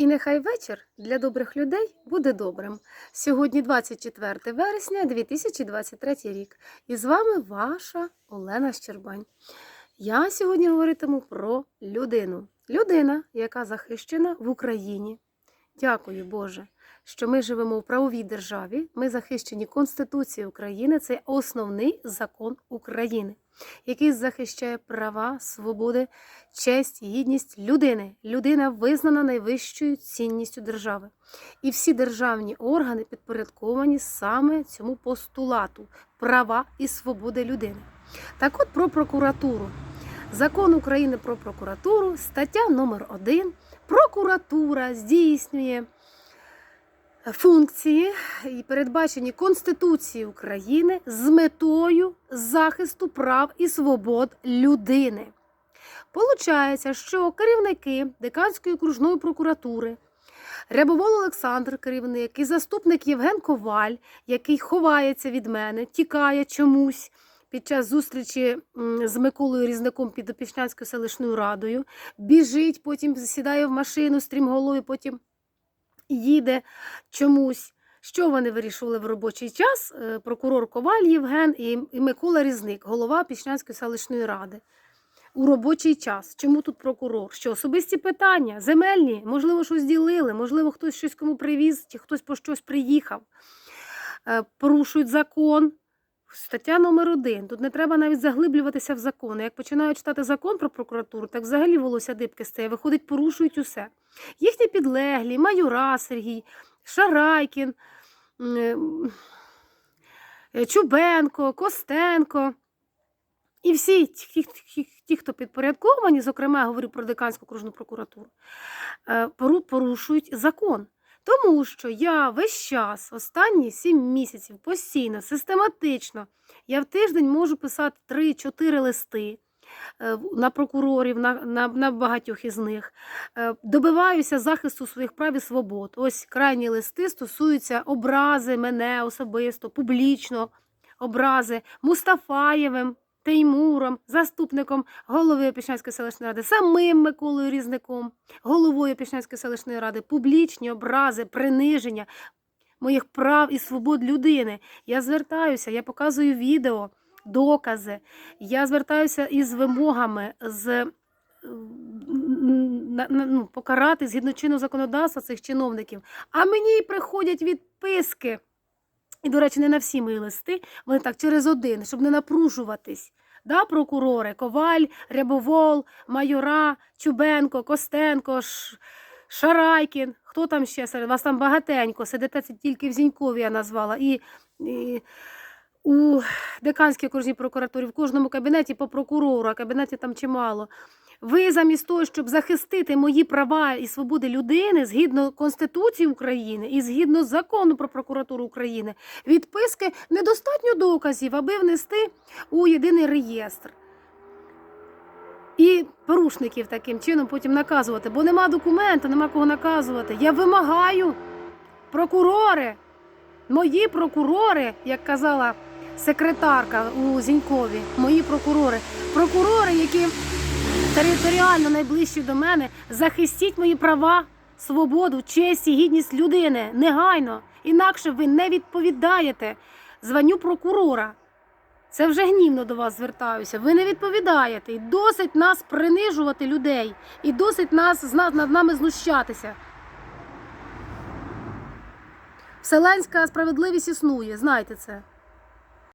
І нехай вечір для добрих людей буде добрим. Сьогодні 24 вересня 2023 рік. І з вами ваша Олена Щербань. Я сьогодні говоритиму про людину. Людина, яка захищена в Україні. Дякую, Боже, що ми живемо в правовій державі. Ми захищені Конституцією України. Це основний закон України, який захищає права, свободи, честь, гідність людини. Людина визнана найвищою цінністю держави. І всі державні органи підпорядковані саме цьому постулату права і свободи людини. Так от про прокуратуру. Закон України про прокуратуру, стаття номер 1 Прокуратура здійснює функції, і передбачені Конституцією України з метою захисту прав і свобод людини. Получається, що керівники Деканської окружної прокуратури Рябовол Олександр, керівник, і заступник Євген Коваль, який ховається від мене, тікає чомусь під час зустрічі з Миколою Різником під Опішнянською селищною радою, біжить, потім сідає в машину стрімголові, потім їде чомусь. Що вони вирішували в робочий час? Е, Прокурор Коваль Євген і Микола Різник, голова Пішнянської селищної ради. У робочий час. Чому тут прокурор? Що особисті питання, земельні, можливо, щось ділили, можливо, хтось щось кому привіз, чи хтось по щось приїхав. Е, Порушують закон. Стаття номер один. Тут не треба навіть заглиблюватися в закони. Як починають читати закон про прокуратуру, так взагалі волосся дибки стає. Виходить, порушують усе. Їхні підлеглі, майора Сергій, Шарайкін, е, Чубенко, Костенко. І всі ті, ті, ті, хто підпорядковані, зокрема, я говорю про Деканську окружну прокуратуру, е, порушують закон. Тому що я весь час, останні сім місяців, постійно, систематично, я в тиждень можу писати 3-4 листи е, на прокурорів, на, на, на багатьох із них. Е, Добиваюся захисту своїх прав і свобод. Ось крайні листи стосуються образи мене особисто, публічно, образи Мустафаєвим. Теймуром, заступником голови Пішнянської селищної ради, самим Миколою Різником, головою Пішнянської селищної ради, публічні образи, приниження моїх прав і свобод людини. Я звертаюся, я показую відео, докази. Я звертаюся із вимогами з е, ну, покарати згідно чинного законодавства цих чиновників. А мені приходять відписки. І, до речі, не на всі мої листи, вони так через один, щоб не напружуватись. Да, прокурори, Коваль, Рябовол, Майора, Чубенко, Костенко, Ш... Шарайкін. Хто там ще серед вас там багатенько, сидите це тільки в Зінькові я назвала. І, і у Деканській окружній прокуратурі в кожному кабінеті по прокурору, а кабінеті там чимало. Ви замість того, щоб захистити мої права і свободи людини згідно Конституції України і згідно закону про прокуратуру України, відписки недостатньо доказів, аби внести у єдиний реєстр. І порушників таким чином потім наказувати, бо нема документу, нема кого наказувати. Я вимагаю прокурори, мої прокурори, як казала секретарка у Зінькові, мої прокурори, прокурори, які територіально найближчі до мене, захистіть мої права, свободу, честь і гідність людини негайно. Інакше ви не відповідаєте званню прокурора. Це вже гнівно до вас звертаюся. Ви не відповідаєте. І досить нас принижувати людей, і досить нас над нами знущатися. Вселенська справедливість існує, знайте це.